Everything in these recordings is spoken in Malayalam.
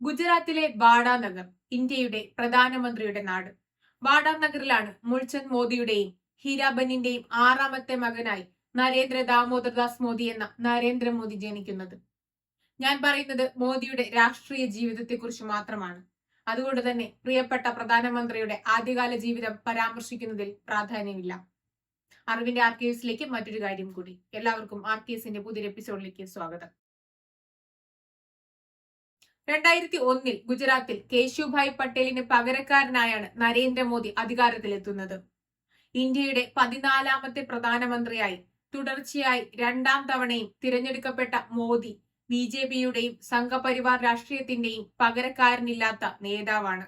ഗുജറാത്തിലെ ബാഡാനഗർ ഇന്ത്യയുടെ പ്രധാനമന്ത്രിയുടെ നാട്. ബാഡാനഗറിലാണ് മുൾചന്ദ് മോദിയുടെയും ഹീരാബനിന്റെയും ആറാമത്തെ മകനായി നരേന്ദ്ര ദാമോദർ ദാസ് മോദി എന്ന നരേന്ദ്രമോദി ജനിക്കുന്നത്. ഞാൻ പറയുന്നത് മോദിയുടെ രാഷ്ട്രീയ ജീവിതത്തെക്കുറിച്ച് മാത്രമാണ്. അതുകൊണ്ട് തന്നെ പ്രിയപ്പെട്ട പ്രധാനമന്ത്രിയുടെ ആദ്യകാല ജീവിതം പരാമർശിക്കുന്നതിൽ പ്രാധാന്യമില്ല. അറിവിന്റെ ആർക്കൈവ്സിലേക്ക് മറ്റൊരു കാര്യം കൂടി. എല്ലാവർക്കും ആർക്കൈവ്സിന്റെ പുതിയൊരു എപ്പിസോഡിലേക്ക് സ്വാഗതം. രണ്ടായിരത്തി ഒന്നിൽ ഗുജറാത്തിൽ കേശുഭായ് പട്ടേലിന് പകരക്കാരനായാണ് നരേന്ദ്രമോദി അധികാരത്തിലെത്തുന്നത്. ഇന്ത്യയുടെ പതിനാലാമത്തെ പ്രധാനമന്ത്രിയായി തുടർച്ചയായി രണ്ടാം തവണയും തിരഞ്ഞെടുക്കപ്പെട്ട മോദി ബി ജെ പിയുടെയും സംഘപരിവാർ രാഷ്ട്രീയത്തിന്റെയും പകരക്കാരനില്ലാത്ത നേതാവാണ്.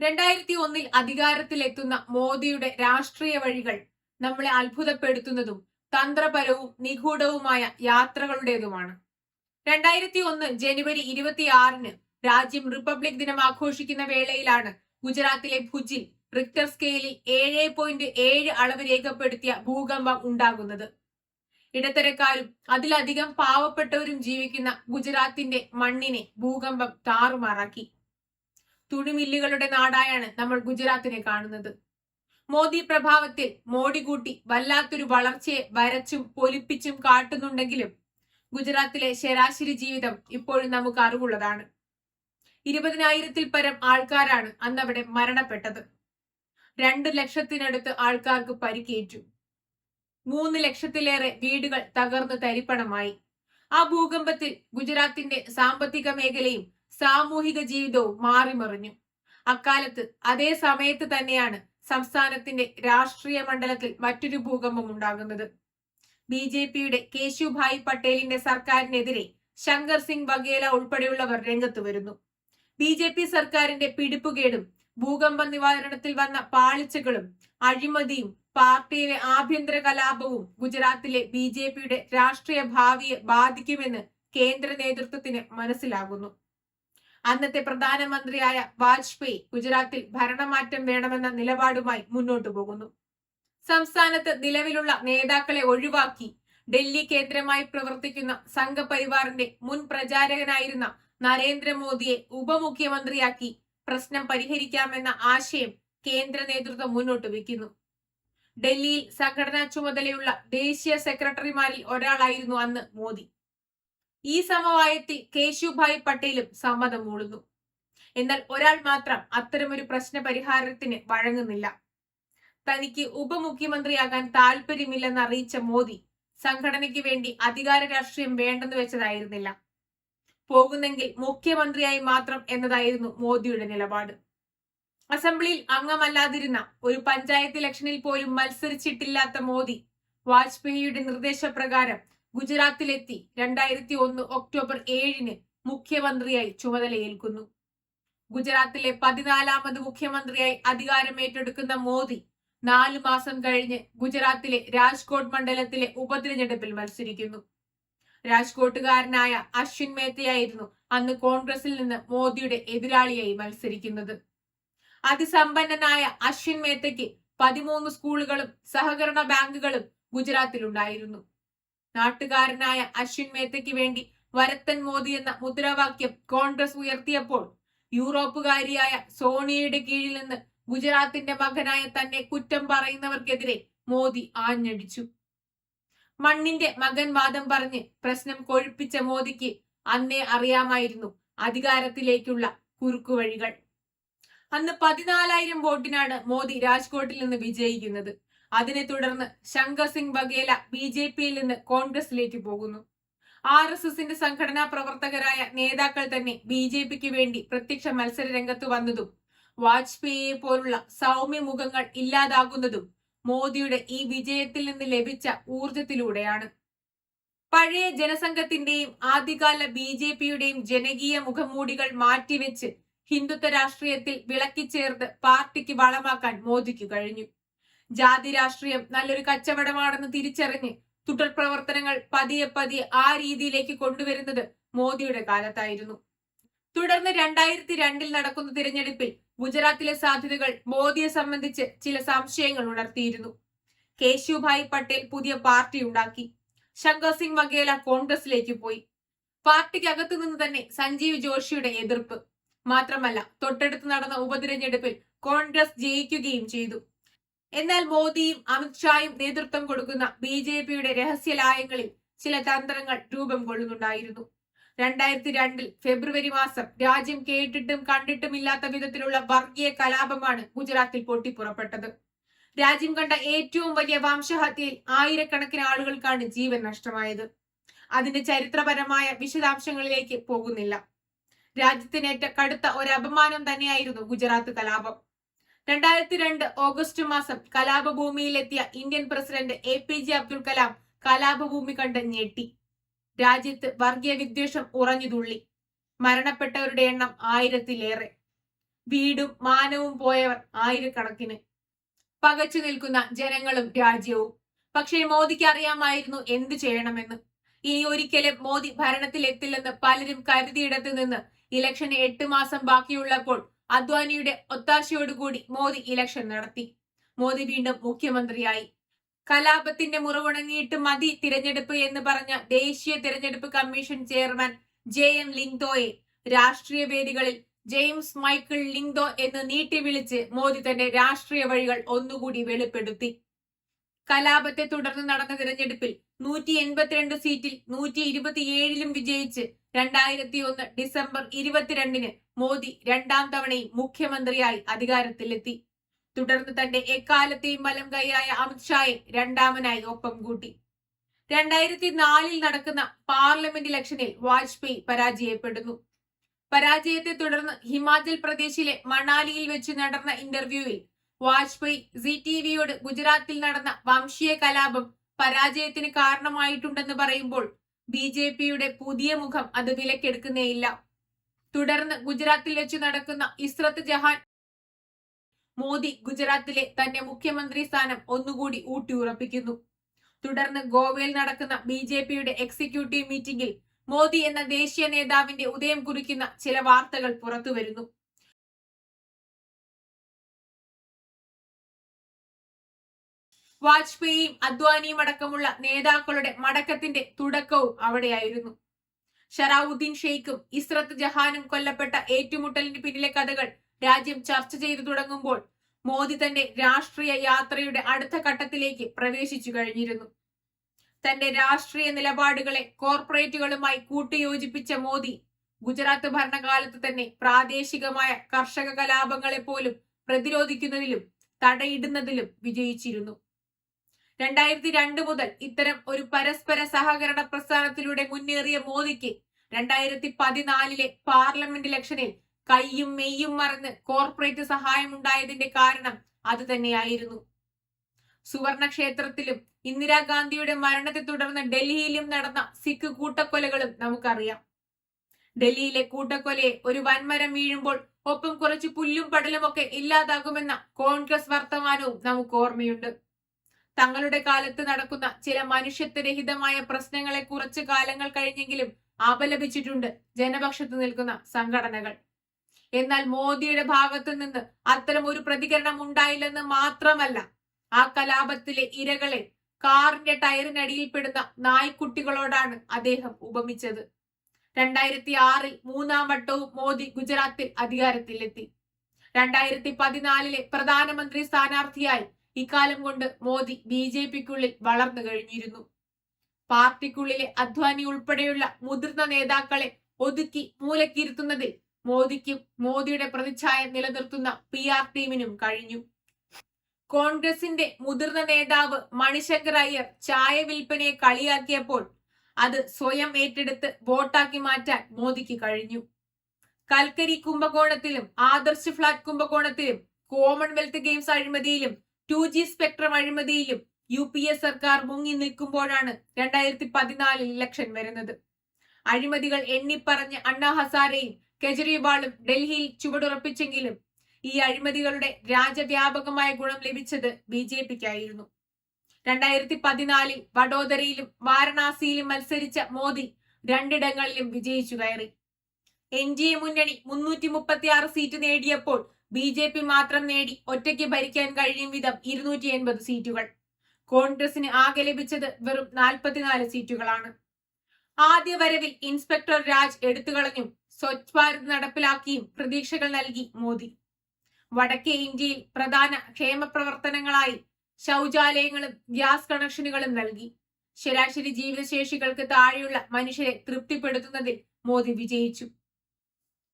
രണ്ടായിരത്തി ഒന്നിൽ അധികാരത്തിലെത്തുന്ന മോദിയുടെ രാഷ്ട്രീയ വഴികൾ നമ്മളെ അത്ഭുതപ്പെടുത്തുന്നതും തന്ത്രപരവും നിഗൂഢവുമായ യാത്രകളുടേതുമാണ്. രണ്ടായിരത്തി ഒന്ന് ജനുവരി ഇരുപത്തിയാറിന് രാജ്യം റിപ്പബ്ലിക് ദിനം ആഘോഷിക്കുന്ന വേളയിലാണ് ഗുജറാത്തിലെ ഭുജിൽ റിക്ടർ സ്കെയിലിൽ ഏഴ് പോയിന്റ് ഏഴ് അളവ് രേഖപ്പെടുത്തിയ ഭൂകമ്പം ഉണ്ടാകുന്നത്. ഇടത്തരക്കാരും അതിലധികം പാവപ്പെട്ടവരും ജീവിക്കുന്ന ഗുജറാത്തിന്റെ മണ്ണിനെ ഭൂകമ്പം താറുമാറാക്കി. തുണിമില്ലുകളുടെ നാടായാണ് നമ്മൾ ഗുജറാത്തിനെ കാണുന്നത്. മോദി പ്രഭാവത്തിൽ മോഡി കൂട്ടി വല്ലാത്തൊരു വളർച്ചയെ വരച്ചും പൊലിപ്പിച്ചും കാട്ടുന്നുണ്ടെങ്കിലും ഗുജറാത്തിലെ ശരാശരി ജീവിതം ഇപ്പോഴും നമുക്ക് അറിവുള്ളതാണ്. ഇരുപതിനായിരത്തിൽ പരം ആൾക്കാരാണ് അന്നവിടെ മരണപ്പെട്ടത്. രണ്ട് ലക്ഷത്തിനടുത്ത് ആൾക്കാർക്ക് പരിക്കേറ്റു. മൂന്ന് ലക്ഷത്തിലേറെ വീടുകൾ തകർന്ന് തരിപ്പണമായി. ആ ഭൂകമ്പത്തിൽ ഗുജറാത്തിന്റെ സാമ്പത്തിക മേഖലയും സാമൂഹിക ജീവിതവും മാറിമറിഞ്ഞു. അക്കാലത്ത് അതേ സമയത്ത് തന്നെയാണ് സംസ്ഥാനത്തിന്റെ രാഷ്ട്രീയ മണ്ഡലത്തിൽ മറ്റൊരു ഭൂകമ്പം ഉണ്ടാകുന്നത്. ബി ജെ പിയുടെ കേശുഭായ് പട്ടേലിന്റെ സർക്കാരിനെതിരെ ശങ്കർ സിംഗ് വഗേല ഉൾപ്പെടെയുള്ളവർ രംഗത്ത് വരുന്നു. ബി ജെ പി സർക്കാരിന്റെ പിടിപ്പുകേടും ഭൂകമ്പ നിവാരണത്തിൽ വന്ന പാളിച്ചകളും അഴിമതിയും പാർട്ടിയിലെ ആഭ്യന്തര കലാപവും ഗുജറാത്തിലെ ബി ജെ പിയുടെ രാഷ്ട്രീയ ഭാവിയെ ബാധിക്കുമെന്ന് കേന്ദ്ര നേതൃത്വത്തിന് മനസ്സിലാകുന്നു. അന്നത്തെ പ്രധാനമന്ത്രിയായ വാജ്പേയി ഗുജറാത്തിൽ ഭരണമാറ്റം വേണമെന്ന നിലപാടുമായി മുന്നോട്ടു പോകുന്നു. സംസ്ഥാനത്ത് നിലവിലുള്ള നേതാക്കളെ ഒഴിവാക്കി ഡൽഹി കേന്ദ്രമായി പ്രവർത്തിക്കുന്ന സംഘപരിവാറിന്റെ മുൻ പ്രചാരകനായിരുന്ന നരേന്ദ്രമോദിയെ ഉപമുഖ്യമന്ത്രിയാക്കി പ്രശ്നം പരിഹരിക്കാമെന്ന ആശയം കേന്ദ്ര നേതൃത്വം മുന്നോട്ട് വയ്ക്കുന്നു. ഡൽഹിയിൽ സംഘടനാ ചുമതലയുള്ള ദേശീയ സെക്രട്ടറിമാരിൽ ഒരാളായിരുന്നു അന്ന് മോദി. ഈ സമവായത്തിൽ കേശുഭായ് പട്ടേലും സമ്മതം മൂളുന്നു എന്നാൽ ഒരാൾ മാത്രം അത്തരമൊരു പ്രശ്ന പരിഹാരത്തിന് വഴങ്ങുന്നില്ല. തനിക്ക് ഉപമുഖ്യമന്ത്രിയാകാൻ താല്പര്യമില്ലെന്ന് അറിയിച്ച മോദി സംഘടനയ്ക്ക് വേണ്ടി അധികാര രാഷ്ട്രീയം വേണ്ടെന്ന് വെച്ചതായിരുന്നില്ല. പോകുന്നെങ്കിൽ മുഖ്യമന്ത്രിയായി മാത്രം എന്നതായിരുന്നു മോദിയുടെ നിലപാട്. അസംബ്ലിയിൽ അംഗമല്ലാതിരുന്ന ഒരു പഞ്ചായത്ത് ഇലക്ഷനിൽ പോലും മത്സരിച്ചിട്ടില്ലാത്ത മോദി വാജ്പേയിയുടെ നിർദ്ദേശപ്രകാരം ഗുജറാത്തിലെത്തി രണ്ടായിരത്തി ഒന്ന് ഒക്ടോബർ ഏഴിന് മുഖ്യമന്ത്രിയായി ചുമതലയേൽക്കുന്നു. ഗുജറാത്തിലെ പതിനാലാമത് മുഖ്യമന്ത്രിയായി അധികാരം ഏറ്റെടുക്കുന്ന മോദി നാലു മാസം കഴിഞ്ഞ് ഗുജറാത്തിലെ രാജ്കോട്ട് മണ്ഡലത്തിലെ ഉപതിരഞ്ഞെടുപ്പിൽ മത്സരിക്കുന്നു. രാജ്കോട്ടുകാരനായ അശ്വിൻ മേത്തയായിരുന്നു അന്ന് കോൺഗ്രസിൽ നിന്ന് മോദിയുടെ എതിരാളിയായി മത്സരിക്കുന്നത്. അതിസമ്പന്നനായ അശ്വിൻ മേത്തയ്ക്ക് പതിമൂന്ന് സ്കൂളുകളും സഹകരണ ബാങ്കുകളും ഗുജറാത്തിലുണ്ടായിരുന്നു. നാട്ടുകാരനായ അശ്വിൻ മേത്തയ്ക്ക് വേണ്ടി വരത്തൻ മോദി എന്ന മുദ്രാവാക്യം കോൺഗ്രസ് ഉയർത്തിയപ്പോൾ യൂറോപ്പുകാരിയായ സോണിയയുടെ കീഴിൽ നിന്ന് ഗുജറാത്തിന്റെ മകനായ തന്നെ കുറ്റം പറയുന്നവർക്കെതിരെ മോദി ആഞ്ഞടിച്ചു. മണ്ണിന്റെ മകൻ വാദം പറഞ്ഞ് പ്രശ്നം കൊഴുപ്പിച്ച മോദിക്ക് അന്നേ അറിയാമായിരുന്നു അധികാരത്തിലേക്കുള്ള കുറുക്കുവഴികൾ. അന്ന് പതിനാലായിരം വോട്ടിനാണ് മോദി രാജ്കോട്ടിൽ നിന്ന് വിജയിക്കുന്നത്. അതിനെ തുടർന്ന് ശങ്കർ സിംഗ് ബഗേല ബി ജെ പിയിൽ നിന്ന് കോൺഗ്രസിലേക്ക് പോകുന്നു. ആർ എസ് എസിന്റെ സംഘടനാ പ്രവർത്തകരായ നേതാക്കൾ തന്നെ ബി ജെ പിക്ക് വേണ്ടി പ്രത്യക്ഷ മത്സര രംഗത്ത് വന്നതും വാജ്പേയിയെ പോലുള്ള സൗമ്യ മുഖങ്ങൾ ഇല്ലാതാകുന്നതും മോദിയുടെ ഈ വിജയത്തിൽ നിന്ന് ലഭിച്ച ഊർജത്തിലൂടെയാണ് പഴയ ജനസംഘത്തിന്റെയും ആദ്യകാല ബി ജെ പിയുടെയും ജനകീയ മുഖംമൂടികൾ മാറ്റിവെച്ച് ഹിന്ദുത്വ രാഷ്ട്രീയത്തിൽ വിളക്കിച്ചേർത്ത് പാർട്ടിക്ക് വളമാക്കാൻ മോദിക്ക് കഴിഞ്ഞു. ജാതി രാഷ്ട്രീയം നല്ലൊരു കച്ചവടമാണെന്ന് തിരിച്ചറിഞ്ഞ് തുടർ പ്രവർത്തനങ്ങൾ പതിയെ പതിയെ ആ രീതിയിലേക്ക് കൊണ്ടുവരുന്നത് മോദിയുടെ കാലത്തായിരുന്നു. തുടർന്ന് രണ്ടായിരത്തി രണ്ടിൽ നടക്കുന്ന തിരഞ്ഞെടുപ്പിൽ ഗുജറാത്തിലെ സാധ്യതകൾ മോദിയെ സംബന്ധിച്ച് ചില സംശയങ്ങൾ ഉണർത്തിയിരുന്നു. കേശുഭായ് പട്ടേൽ പുതിയ പാർട്ടി ഉണ്ടാക്കി. ശങ്കർ സിംഗ് വഗേല കോൺഗ്രസിലേക്ക് പോയി. പാർട്ടിക്കകത്തു നിന്ന് തന്നെ സഞ്ജീവ് ജോഷിയുടെ എതിർപ്പ്. മാത്രമല്ല തൊട്ടടുത്ത് നടന്ന ഉപതിരഞ്ഞെടുപ്പിൽ കോൺഗ്രസ് ജയിക്കുകയും ചെയ്തു. എന്നാൽ മോദിയും അമിത്ഷായും നേതൃത്വം കൊടുക്കുന്ന ബി ജെ പിയുടെ രഹസ്യലായങ്ങളിൽ ചില തന്ത്രങ്ങൾ രൂപം കൊള്ളുന്നുണ്ടായിരുന്നു. രണ്ടായിരത്തി രണ്ടിൽ ഫെബ്രുവരി മാസം രാജ്യം കേട്ടിട്ടും കണ്ടിട്ടുമില്ലാത്ത വിധത്തിലുള്ള വർഗീയ കലാപമാണ് ഗുജറാത്തിൽ പൊട്ടിപ്പുറപ്പെട്ടത്. രാജ്യം കണ്ട ഏറ്റവും വലിയ വംശഹത്യയിൽ ആയിരക്കണക്കിന് ആളുകൾക്കാണ് ജീവൻ നഷ്ടമായത്. അതിന്റെ ചരിത്രപരമായ വിശദാംശങ്ങളിലേക്ക് പോകുന്നില്ല. രാജ്യത്തിനേറ്റ കടുത്ത ഒരു അപമാനം തന്നെയായിരുന്നു ഗുജറാത്ത് കലാപം. രണ്ടായിരത്തി രണ്ട് ഓഗസ്റ്റ് മാസം കലാപഭൂമിയിലെത്തിയ Indian president A P J Abdul Kalam കലാപഭൂമി കണ്ട് ഞെട്ടി. രാജ്യത്ത് വർഗീയ വിദ്വേഷം ഉറഞ്ഞുതുള്ളി മരണപ്പെട്ടവരുടെ എണ്ണം ആയിരത്തിലേറെ. വീടും മാനവും പോയവർ ആയിരക്കണക്കിന്. പകച്ചു നിൽക്കുന്ന ജനങ്ങളും രാജ്യവും. പക്ഷേ മോദിക്ക് അറിയാമായിരുന്നു എന്ത് ചെയ്യണമെന്ന്. ഇനി ഒരിക്കലും മോദി ഭരണത്തിൽ എത്തില്ലെന്ന് പലരും കരുതിയിടത്തു നിന്ന് ഇലക്ഷന് എട്ട് മാസം ബാക്കിയുള്ളപ്പോൾ അദ്വാനിയുടെ ഒത്താശയോടുകൂടി മോദി ഇലക്ഷൻ നടത്തി. മോദി വീണ്ടും മുഖ്യമന്ത്രിയായി. കലാപത്തിന്റെ മുറിവുണങ്ങിയിട്ട് മതി തിരഞ്ഞെടുപ്പ് എന്ന് പറഞ്ഞ ദേശീയ തിരഞ്ഞെടുപ്പ് കമ്മീഷൻ ചെയർമാൻ ജെ എം ലിങ്തോയെ രാഷ്ട്രീയ വേദികളിൽ ജെയിംസ് മൈക്കിൾ ലിങ്തോ എന്ന് നീട്ടി വിളിച്ച് മോദി തന്റെ രാഷ്ട്രീയ വഴികൾ ഒന്നുകൂടി വെളിപ്പെടുത്തി. കലാപത്തെ തുടർന്ന് നടന്ന തിരഞ്ഞെടുപ്പിൽ നൂറ്റി എൺപത്തിരണ്ട് സീറ്റിൽ നൂറ്റി ഇരുപത്തിയേഴിലും വിജയിച്ച് രണ്ടായിരത്തി ഒന്ന് ഡിസംബർ ഇരുപത്തിരണ്ടിന് മോദി രണ്ടാം തവണയും മുഖ്യമന്ത്രിയായി അധികാരത്തിലെത്തി. തുടർന്ന് തന്റെ എക്കാലത്തെയും വലം കൈയായ അമിത്ഷായെ രണ്ടാമനായി ഒപ്പം കൂട്ടി. രണ്ടായിരത്തി നാലിൽ നടക്കുന്ന പാർലമെന്റ് ഇലക്ഷനിൽ വാജ്പേയി പരാജയപ്പെടുന്നു. പരാജയത്തെ തുടർന്ന് ഹിമാചൽ പ്രദേശിലെ മണാലിയിൽ വെച്ച് നടന്ന ഇന്റർവ്യൂവിൽ വാജ്പേയി സി ടി വിയോട് ഗുജറാത്തിൽ നടന്ന വംശീയ കലാപം പരാജയത്തിന് കാരണമായിട്ടുണ്ടെന്ന് പറയുമ്പോൾ ബി ജെ പിയുടെ പുതിയ മുഖം അത് വിലക്കെടുക്കുന്നേയില്ല. തുടർന്ന് ഗുജറാത്തിൽ വെച്ച് നടക്കുന്ന ഇസ്രത്ത് ജഹാൻ മോദി ഗുജറാത്തിലെ തന്റെ മുഖ്യമന്ത്രി സ്ഥാനം ഒന്നുകൂടി ഊട്ടിയുറപ്പിക്കുന്നു. തുടർന്ന് ഗോവയിൽ നടക്കുന്ന ബി ജെ പിയുടെ എക്സിക്യൂട്ടീവ് മീറ്റിംഗിൽ മോദി എന്ന ദേശീയ നേതാവിന്റെ ഉദയം കുറിക്കുന്ന ചില വാർത്തകൾ പുറത്തുവരുന്നു. വാജ്പേയിയും അദ്വാനിയും അടക്കമുള്ള നേതാക്കളുടെ മടക്കത്തിന്റെ തുടക്കവും അവിടെയായിരുന്നു. ഷറാവുദ്ദീൻ ഷെയ്ഖും ഇസ്രത്ത് ജഹാനും കൊല്ലപ്പെട്ട ഏറ്റുമുട്ടലിന് പിന്നിലെ കഥകൾ രാജ്യം ചർച്ച ചെയ്തു തുടങ്ങുമ്പോൾ മോദി തന്റെ രാഷ്ട്രീയ യാത്രയുടെ അടുത്ത ഘട്ടത്തിലേക്ക് പ്രവേശിച്ചു കഴിഞ്ഞിരുന്നു. തന്റെ രാഷ്ട്രീയ നിലപാടുകളെ കോർപ്പറേറ്റുകളുമായി കൂട്ടിയോജിപ്പിച്ച മോദി ഗുജറാത്ത് ഭരണകാലത്ത് തന്നെ പ്രാദേശികമായ കർഷക കലാപങ്ങളെ പോലും പ്രതിരോധിക്കുന്നതിലും തടയിടുന്നതിലും വിജയിച്ചിരുന്നു. രണ്ടായിരത്തി രണ്ട് മുതൽ ഇത്തരം ഒരു പരസ്പര സഹകരണ പ്രസ്ഥാനത്തിലൂടെ മുന്നേറിയ മോദിക്ക് രണ്ടായിരത്തി പതിനാലിലെ പാർലമെന്റ് ഇലക്ഷനിൽ കയ്യും മെയ്യും മറന്ന് കോർപ്പറേറ്റ് സഹായം ഉണ്ടായതിന്റെ കാരണം അത് തന്നെയായിരുന്നു. സുവർണ ക്ഷേത്രത്തിലും ഇന്ദിരാഗാന്ധിയുടെ മരണത്തെ തുടർന്ന് ഡൽഹിയിലും നടന്ന സിഖ് കൂട്ടക്കൊലകളും നമുക്കറിയാം. ഡൽഹിയിലെ കൂട്ടക്കൊലയെ ഒരു വൻമരം വീഴുമ്പോൾ ഒപ്പം കുറച്ച് പുല്ലും പടലും ഒക്കെ ഇല്ലാതാകുമെന്ന കോൺഗ്രസ് വർത്തമാനവും നമുക്ക് ഓർമ്മയുണ്ട്. തങ്ങളുടെ കാലത്ത് നടക്കുന്ന ചില മനുഷ്യത്വരഹിതമായ പ്രശ്നങ്ങളെ കുറച്ചു കാലങ്ങൾ കഴിഞ്ഞെങ്കിലും അപലപിച്ചിട്ടുണ്ട് ജനപക്ഷത്ത് നിൽക്കുന്ന സംഘടനകൾ. എന്നാൽ മോദിയുടെ ഭാഗത്തു നിന്ന് അത്തരം ഒരു പ്രതികരണം ഉണ്ടായില്ലെന്ന് മാത്രമല്ല ആ കലാപത്തിലെ ഇരകളെ കാറിന്റെ ടയറിനടിയിൽപ്പെടുന്ന നായ്ക്കുട്ടികളോടാണ് അദ്ദേഹം ഉപമിച്ചത്. രണ്ടായിരത്തി ആറിൽ മൂന്നാം വട്ടവും മോദി ഗുജറാത്തിൽ അധികാരത്തിലെത്തി. രണ്ടായിരത്തി പതിനാലിലെ പ്രധാനമന്ത്രി സ്ഥാനാർത്ഥിയായി ഇക്കാലം കൊണ്ട് മോദി ബി ജെ പിക്കുള്ളിൽ വളർന്നു കഴിഞ്ഞിരുന്നു. പാർട്ടിക്കുള്ളിലെ അധ്വാനി ഉൾപ്പെടെയുള്ള മുതിർന്ന നേതാക്കളെ ഒതുക്കി മൂലക്കിരുത്തുന്നതിൽ മോദിക്കും മോദിയുടെ പ്രതിച്ഛായ നിലനിർത്തുന്ന പി ആർ ടീമിനും കഴിഞ്ഞു. കോൺഗ്രസിന്റെ മുതിർന്ന നേതാവ് മണിശങ്കർ അയ്യർ ചായ വിൽപ്പനയെ കളിയാക്കിയപ്പോൾ അത് സ്വയം ഏറ്റെടുത്ത് വോട്ടാക്കി മാറ്റാൻ മോദിക്ക് കഴിഞ്ഞു. കൽക്കരി കുംഭകോണത്തിലും ആദർശ് ഫ്ളാറ്റ് കുംഭകോണത്തിലും കോമൺവെൽത്ത് ഗെയിംസ് അഴിമതിയിലും ടു ജി സ്പെക്ട്രം അഴിമതിയിലും യു പി എ സർക്കാർ മുങ്ങി നിൽക്കുമ്പോഴാണ് രണ്ടായിരത്തി പതിനാലിൽ ഇലക്ഷൻ വരുന്നത്. അഴിമതികൾ എണ്ണിപ്പറഞ്ഞ് അണ്ണാ ഹസാരെയും കെജ്രിവാളും ഡൽഹിയിൽ ചുവടുറപ്പിച്ചെങ്കിലും ഈ അഴിമതികളുടെ രാജ്യവ്യാപകമായ ഗുണം ലഭിച്ചത് ബി ജെ പിക്കായിരുന്നു. രണ്ടായിരത്തി പതിനാലിൽ വഡോദരയിലും വാരണാസിയിലും മത്സരിച്ച മോദി രണ്ടിടങ്ങളിലും വിജയിച്ചു കയറി. എൻ ഡി എ മുന്നണി മുന്നൂറ്റി മുപ്പത്തി ആറ് സീറ്റ് നേടിയപ്പോൾ ബി ജെ പി മാത്രം നേടി ഒറ്റയ്ക്ക് ഭരിക്കാൻ കഴിയും വിധം ഇരുന്നൂറ്റി എൺപത് സീറ്റുകൾ. കോൺഗ്രസിന് ആകെ ലഭിച്ചത് വെറും നാൽപ്പത്തിനാല് സീറ്റുകളാണ്. ആദ്യ വരവിൽ ഇൻസ്പെക്ടർ രാജ് എടുത്തുകളഞ്ഞും സ്വച്ഛ് ഭാരത് നടപ്പിലാക്കിയും പ്രതീക്ഷകൾ നൽകി മോദി. വടക്കേ ഇന്ത്യയിൽ പ്രധാന ക്ഷേമ പ്രവർത്തനങ്ങളായി ശൗചാലയങ്ങളും ഗ്യാസ് കണക്ഷനുകളും നൽകി. ശരാശരി ജീവിതശേഷികൾക്ക് താഴെയുള്ള മനുഷ്യരെ തൃപ്തിപ്പെടുത്തുന്നതിൽ മോദി വിജയിച്ചു.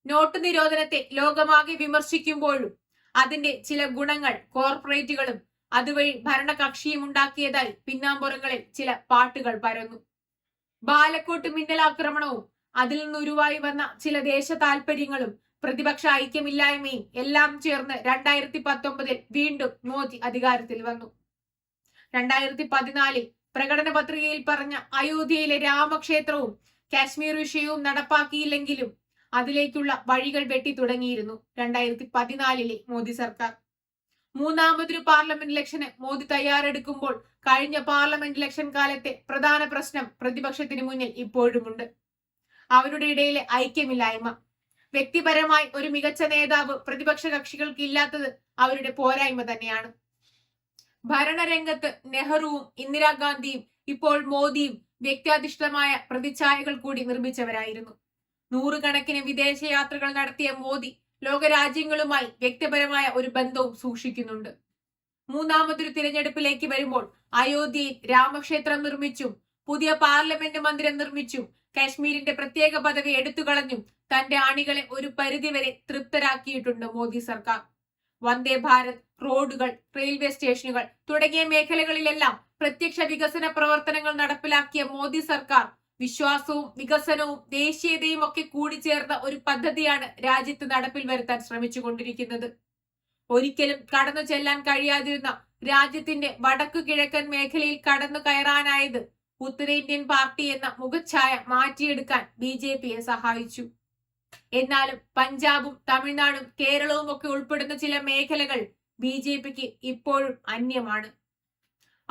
നോട്ട് നിരോധനത്തെ ലോകമാകെ വിമർശിക്കുമ്പോഴും അതിന്റെ ചില ഗുണങ്ങൾ കോർപ്പറേറ്റുകളും അതുവഴി ഭരണകക്ഷിയും ഉണ്ടാക്കിയതായി പിന്നാമ്പുറങ്ങളിൽ ചില പാട്ടുകൾ പരന്നു. ബാലക്കോട്ട് മിന്നലാക്രമണവും അതിൽ നിന്ന് ഉരുവായി വന്ന ചില ദേശ താല്പര്യങ്ങളും പ്രതിപക്ഷ ഐക്യമില്ലായ്മയും എല്ലാം ചേർന്ന് രണ്ടായിരത്തി പത്തൊമ്പതിൽ വീണ്ടും മോദി അധികാരത്തിൽ വന്നു. രണ്ടായിരത്തി പതിനാലിൽ പ്രകടന പത്രികയിൽ പറഞ്ഞ അയോധ്യയിലെ രാമക്ഷേത്രവും കാശ്മീർ വിഷയവും നടപ്പാക്കിയില്ലെങ്കിലും അതിലേക്കുള്ള വഴികൾ വെട്ടി തുടങ്ങിയിരുന്നു രണ്ടായിരത്തി പതിനാലിലെ മോദി സർക്കാർ. മൂന്നാമതൊരു പാർലമെന്റ് ഇലക്ഷന് മോദി തയ്യാറെടുക്കുമ്പോൾ കഴിഞ്ഞ പാർലമെന്റ് ഇലക്ഷൻ കാലത്തെ പ്രധാന പ്രശ്നം പ്രതിപക്ഷത്തിന് മുന്നിൽ ഇപ്പോഴുമുണ്ട്. അവരുടെ ഇടയിലെ ഐക്യമില്ലായ്മ. വ്യക്തിപരമായി ഒരു മികച്ച നേതാവ് പ്രതിപക്ഷ കക്ഷികൾക്ക് ഇല്ലാത്തത് അവരുടെ പോരായ്മ തന്നെയാണ്. ഭരണരംഗത്ത് നെഹ്റുവും ഇന്ദിരാഗാന്ധിയും ഇപ്പോൾ മോദിയും വ്യക്തിയാധിഷ്ഠിതമായ പ്രതിച്ഛായകൾ കൂടി നിർമ്മിച്ചവരായിരുന്നു. നൂറുകണക്കിന് വിദേശയാത്രകൾ നടത്തിയ മോദി ലോകരാജ്യങ്ങളുമായി വ്യക്തിപരമായ ഒരു ബന്ധവും സൂക്ഷിക്കുന്നുണ്ട്. മൂന്നാമതൊരു തിരഞ്ഞെടുപ്പിലേക്ക് വരുമ്പോൾ അയോധ്യയിൽ രാമക്ഷേത്രം നിർമ്മിച്ചും പുതിയ പാർലമെന്റ് മന്ദിരം നിർമ്മിച്ചും കശ്മീരിന്റെ പ്രത്യേക പദവി എടുത്തുകളഞ്ഞും തന്റെ അണികളെ ഒരു പരിധിവരെ തൃപ്തരാക്കിയിട്ടുണ്ട് മോദി സർക്കാർ. വന്ദേ ഭാരത് റോഡുകൾ റെയിൽവേ സ്റ്റേഷനുകൾ തുടങ്ങിയ മേഖലകളിലെല്ലാം പ്രത്യക്ഷ വികസന പ്രവർത്തനങ്ങൾ നടപ്പിലാക്കിയ മോദി സർക്കാർ വിശ്വാസവും വികസനവും ദേശീയതയും ഒക്കെ കൂടിച്ചേർന്ന ഒരു പദ്ധതിയാണ് രാജ്യത്ത് നടപ്പിൽ വരുത്താൻ ശ്രമിച്ചുകൊണ്ടിരിക്കുന്നത്. ഒരിക്കലും കടന്നു ചെല്ലാൻ കഴിയാതിരുന്ന രാജ്യത്തിന്റെ വടക്കു കിഴക്കൻ മേഖലയിൽ കടന്നു കയറാനായത് ഉത്തരേന്ത്യൻ പാർട്ടി എന്ന മുഖച്ഛായ മാറ്റിയെടുക്കാൻ ബി ജെ പിയെ സഹായിച്ചു. എന്നാലും പഞ്ചാബും തമിഴ്നാടും കേരളവും ഒക്കെ ഉൾപ്പെടുന്ന ചില മേഖലകൾ ബി ജെ പിക്ക് ഇപ്പോഴും അന്യമാണ്.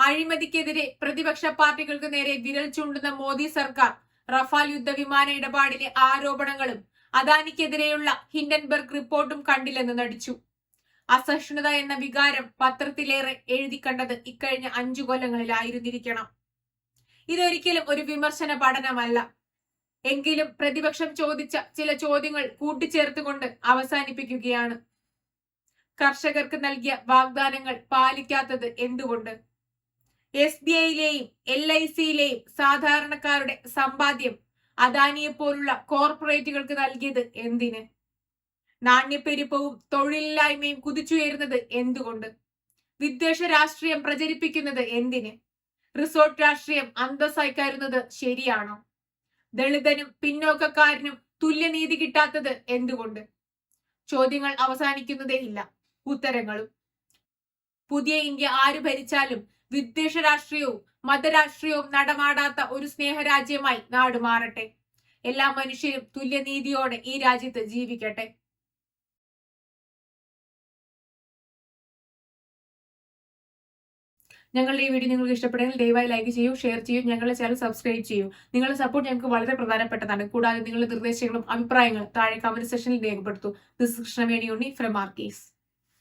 അഴിമതിക്കെതിരെ പ്രതിപക്ഷ പാർട്ടികൾക്ക് നേരെ വിരൽ ചൂണ്ടുന്ന മോദി സർക്കാർ റഫാൽ യുദ്ധവിമാന ഇടപാടിലെ ആരോപണങ്ങളും അദാനിക്കെതിരെയുള്ള ഹിൻഡൻബർഗ് റിപ്പോർട്ടും കണ്ടില്ലെന്ന് നടിച്ചു. അസഹിഷ്ണുത എന്ന വികാരം പത്രത്തിലേറെ എഴുതി കണ്ടത് ഇക്കഴിഞ്ഞ അഞ്ചു കൊല്ലങ്ങളിലായിരുന്നിരിക്കണം. ഇതൊരിക്കലും ഒരു വിമർശന പഠനമല്ല. എങ്കിലും പ്രതിപക്ഷം ചോദിച്ച ചില ചോദ്യങ്ങൾ കൂട്ടിച്ചേർത്തുകൊണ്ട് അവസാനിപ്പിക്കുകയാണ്. കർഷകർക്ക് നൽകിയ വാഗ്ദാനങ്ങൾ പാലിക്കാത്തത് എന്തുകൊണ്ട്? എസ് ബി ഐയിലെയും എൽ ഐ സിയിലെയും സാധാരണക്കാരുടെ സമ്പാദ്യം അദാനിയെ പോലുള്ള കോർപ്പറേറ്റുകൾക്ക് നൽകിയത് എന്തിന്? നാണ്യപ്പെരുപ്പവും തൊഴിലില്ലായ്മയും കുതിച്ചുയരുന്നത് എന്തുകൊണ്ട്? വിദ്വേഷ രാഷ്ട്രീയം പ്രചരിപ്പിക്കുന്നത് എന്തിന്? റിസോർട്ട് രാഷ്ട്രീയം അന്തസ്സായി കരുതുന്നത് ശരിയാണോ? ദളിതനും പിന്നോക്കക്കാരനും തുല്യനീതി കിട്ടാത്തത് എന്തുകൊണ്ട്? ചോദ്യങ്ങൾ അവസാനിക്കുന്നതേ ഇല്ല. ഉത്തരങ്ങളും. പുതിയ ഇന്ത്യ ആര് ഭരിച്ചാലും വിദ്വേഷ രാഷ്ട്രീയവും മതരാഷ്ട്രീയവും നടമാടാത്ത ഒരു സ്നേഹരാജ്യമായി നാട് മാറട്ടെ. എല്ലാ മനുഷ്യരും തുല്യനീതിയോടെ ഈ രാജ്യത്ത് ജീവിക്കട്ടെ. ഞങ്ങളുടെ ഈ വീഡിയോ നിങ്ങൾക്ക് ഇഷ്ടപ്പെടുമെങ്കിൽ ദയവായി ലൈക്ക് ചെയ്യൂ ഷെയർ ചെയ്യൂ ഞങ്ങളുടെ ചാനൽ സബ്സ്ക്രൈബ് ചെയ്യൂ. നിങ്ങളുടെ സപ്പോർട്ട് ഞങ്ങൾക്ക് വളരെ പ്രധാനപ്പെട്ടതാണ്. കൂടാതെ നിങ്ങളുടെ നിർദ്ദേശങ്ങളും അഭിപ്രായങ്ങളും താഴെ കമന്റ് സെക്ഷനിൽ രേഖപ്പെടുത്തൂ. This Krishnaveni Unni from ആർക്കേസ്